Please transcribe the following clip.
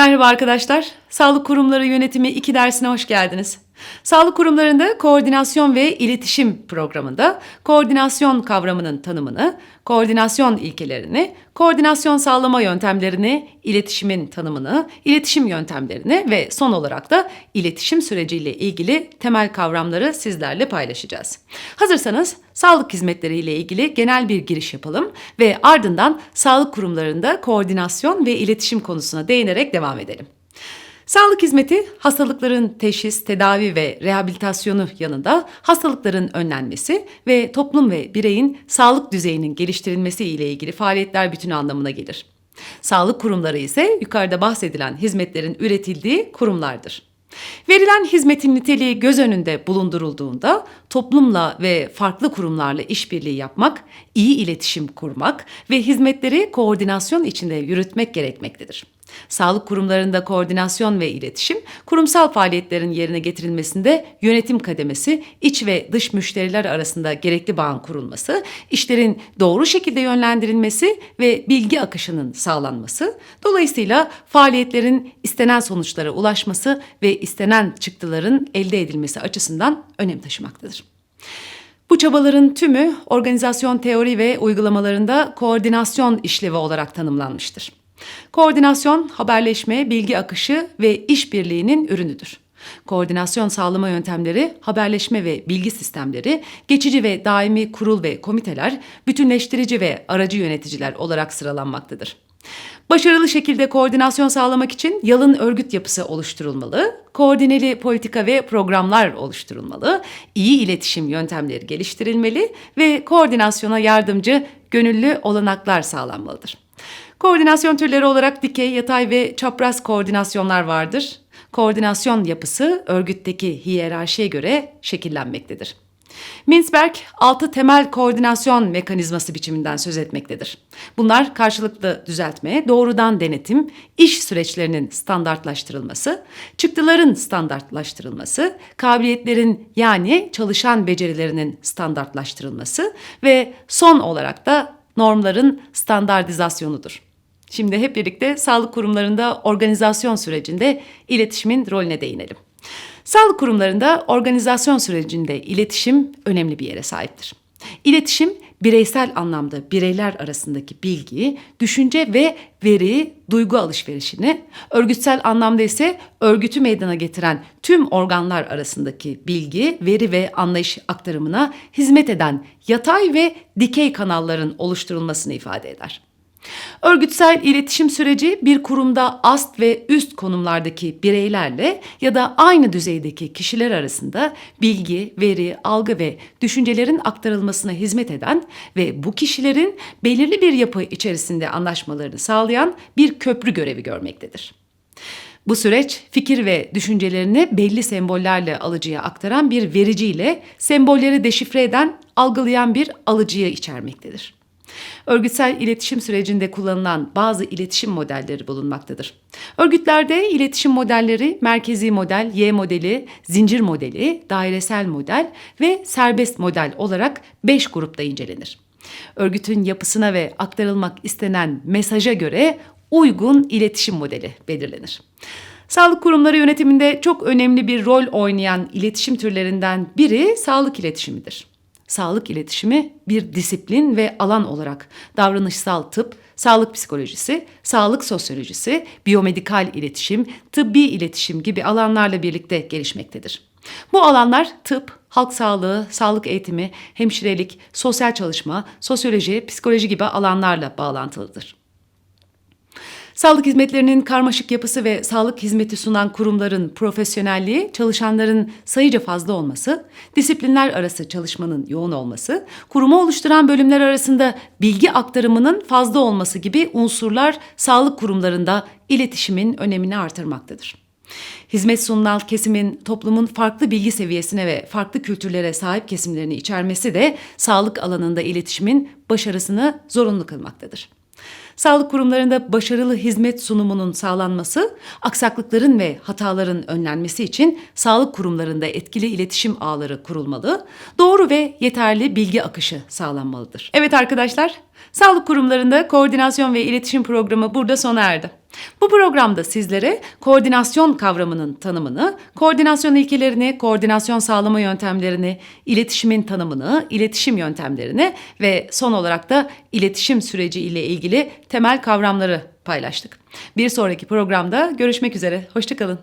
Merhaba arkadaşlar. Sağlık Kurumları Yönetimi 2 dersine hoş geldiniz. Sağlık kurumlarında koordinasyon ve iletişim programında koordinasyon kavramının tanımını, koordinasyon ilkelerini, koordinasyon sağlama yöntemlerini, iletişimin tanımını, iletişim yöntemlerini ve son olarak da iletişim süreciyle ilgili temel kavramları sizlerle paylaşacağız. Hazırsanız sağlık hizmetleri ile ilgili genel bir giriş yapalım ve ardından sağlık kurumlarında koordinasyon ve iletişim konusuna değinerek devam edelim. Sağlık hizmeti hastalıkların teşhis, tedavi ve rehabilitasyonu yanında hastalıkların önlenmesi ve toplum ve bireyin sağlık düzeyinin geliştirilmesi ile ilgili faaliyetler bütünü anlamına gelir. Sağlık kurumları ise yukarıda bahsedilen hizmetlerin üretildiği kurumlardır. Verilen hizmetin niteliği göz önünde bulundurulduğunda toplumla ve farklı kurumlarla işbirliği yapmak, iyi iletişim kurmak ve hizmetleri koordinasyon içinde yürütmek gerekmektedir. Sağlık kurumlarında koordinasyon ve iletişim, kurumsal faaliyetlerin yerine getirilmesinde yönetim kademesi, iç ve dış müşteriler arasında gerekli bağın kurulması, işlerin doğru şekilde yönlendirilmesi ve bilgi akışının sağlanması, dolayısıyla faaliyetlerin istenen sonuçlara ulaşması ve istenen çıktıların elde edilmesi açısından önem taşımaktadır. Bu çabaların tümü organizasyon teori ve uygulamalarında koordinasyon işlevi olarak tanımlanmıştır. Koordinasyon, haberleşme, bilgi akışı ve işbirliğinin ürünüdür. Koordinasyon sağlama yöntemleri, haberleşme ve bilgi sistemleri, geçici ve daimi kurul ve komiteler, bütünleştirici ve aracı yöneticiler olarak sıralanmaktadır. Başarılı şekilde koordinasyon sağlamak için yalın örgüt yapısı oluşturulmalı, koordineli politika ve programlar oluşturulmalı, iyi iletişim yöntemleri geliştirilmeli ve koordinasyona yardımcı gönüllü olanaklar sağlanmalıdır. Koordinasyon türleri olarak dikey, yatay ve çapraz koordinasyonlar vardır. Koordinasyon yapısı örgütteki hiyerarşiye göre şekillenmektedir. Mintzberg, altı temel koordinasyon mekanizması biçiminden söz etmektedir. Bunlar karşılıklı düzeltme, doğrudan denetim, iş süreçlerinin standartlaştırılması, çıktıların standartlaştırılması, kabiliyetlerin yani çalışan becerilerinin standartlaştırılması ve son olarak da normların standartizasyonudur. Şimdi hep birlikte sağlık kurumlarında organizasyon sürecinde iletişimin rolüne değinelim. Sağlık kurumlarında organizasyon sürecinde iletişim önemli bir yere sahiptir. İletişim bireysel anlamda bireyler arasındaki bilgi, düşünce ve veri, duygu alışverişini, örgütsel anlamda ise örgütü meydana getiren tüm organlar arasındaki bilgi, veri ve anlayış aktarımına hizmet eden yatay ve dikey kanalların oluşturulmasını ifade eder. Örgütsel iletişim süreci bir kurumda ast ve üst konumlardaki bireylerle ya da aynı düzeydeki kişiler arasında bilgi, veri, algı ve düşüncelerin aktarılmasına hizmet eden ve bu kişilerin belirli bir yapı içerisinde anlaşmalarını sağlayan bir köprü görevi görmektedir. Bu süreç fikir ve düşüncelerini belli sembollerle alıcıya aktaran bir vericiyle sembolleri deşifre eden, algılayan bir alıcıyı içermektedir. Örgütsel iletişim sürecinde kullanılan bazı iletişim modelleri bulunmaktadır. Örgütlerde iletişim modelleri merkezi model, Y modeli, zincir modeli, dairesel model ve serbest model olarak 5 grupta incelenir. Örgütün yapısına ve aktarılmak istenen mesaja göre uygun iletişim modeli belirlenir. Sağlık kurumları yönetiminde çok önemli bir rol oynayan iletişim türlerinden biri sağlık iletişimidir sağlık iletişimi bir disiplin ve alan olarak davranışsal tıp, sağlık psikolojisi, sağlık sosyolojisi, biyomedikal iletişim, tıbbi iletişim gibi alanlarla birlikte gelişmektedir. Bu alanlar tıp, halk sağlığı, sağlık eğitimi, hemşirelik, sosyal çalışma, sosyoloji, psikoloji gibi alanlarla bağlantılıdır. Sağlık hizmetlerinin karmaşık yapısı ve sağlık hizmeti sunan kurumların profesyonelliği, çalışanların sayıca fazla olması, disiplinler arası çalışmanın yoğun olması, kurumu oluşturan bölümler arasında bilgi aktarımının fazla olması gibi unsurlar sağlık kurumlarında iletişimin önemini artırmaktadır. Hizmet sunulan kesimin toplumun farklı bilgi seviyesine ve farklı kültürlere sahip kesimlerini içermesi de sağlık alanında iletişimin başarısını zorunlu kılmaktadır. Sağlık kurumlarında başarılı hizmet sunumunun sağlanması, aksaklıkların ve hataların önlenmesi için sağlık kurumlarında etkili iletişim ağları kurulmalı, doğru ve yeterli bilgi akışı sağlanmalıdır. Evet arkadaşlar, sağlık kurumlarında koordinasyon ve iletişim programı burada sona erdi. Bu programda sizlere koordinasyon kavramının tanımını, koordinasyon ilkelerini, koordinasyon sağlama yöntemlerini, iletişimin tanımını, iletişim yöntemlerini ve son olarak da iletişim süreci ile ilgili temel kavramları paylaştık. Bir sonraki programda görüşmek üzere. Hoşçakalın.